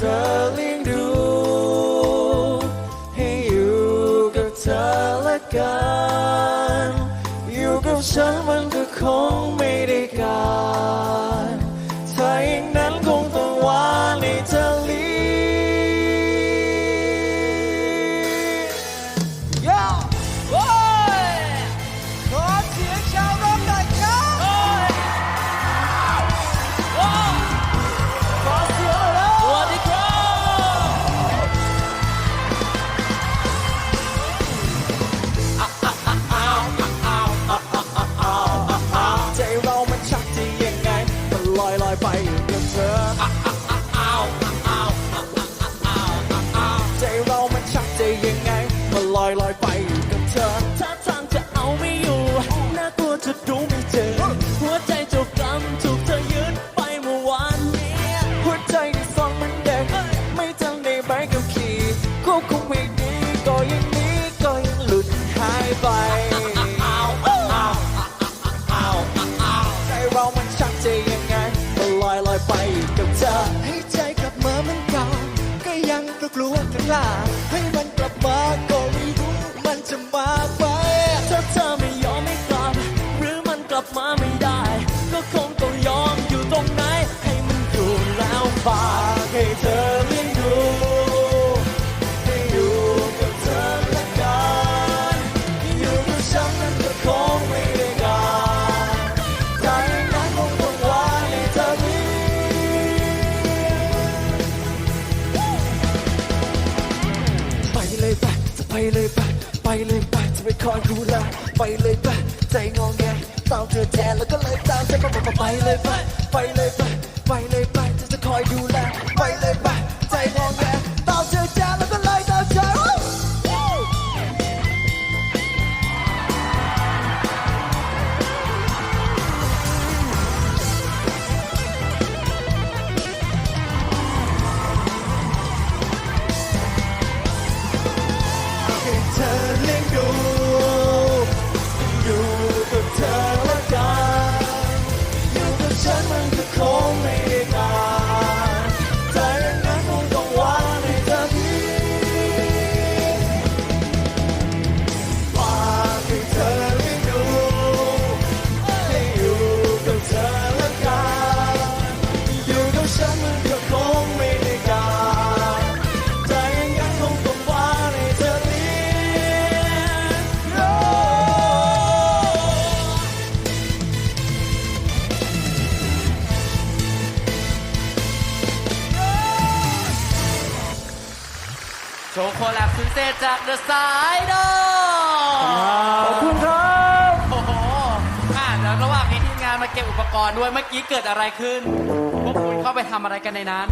ธอเลี้ยงดูให้อยู่กับเธอละกัน อยู่กับฉันมันก็คงไม่ได้การ เรามันชักจะยังไงมันลอยลอยไปกับเธอให้ใจกลับมาเหมือนเก่าก็ยังกลัวกันล่าให้มันกลับมาก็ไม่รู้มันจะมาไหมถ้าเธอไม่ยอมไม่กลับ หรือมันกลับมาไม่ได้ ไปเลยไปไปเลยไปจะไปคอยดูแลไปเลยไปใจงอแงตามเธอแทนแล้วก็เลยตามใจมาบอกว่าไปเลยไปไปเลยไปไปเลยไปจะจะคอยดูแลไปเลยไป ใโชว์โคแลบสุดเซตจากเดอะสายดอขอบคุณครับโอ้โหอะเดี๋ยวระหว่างนี้ทีมงานมาเก็บอุปกรณ์ด้วยเมื่อกี้เกิดอะไรขึ้นพวกคุณเข้าไปทำอะไรกันในนั้น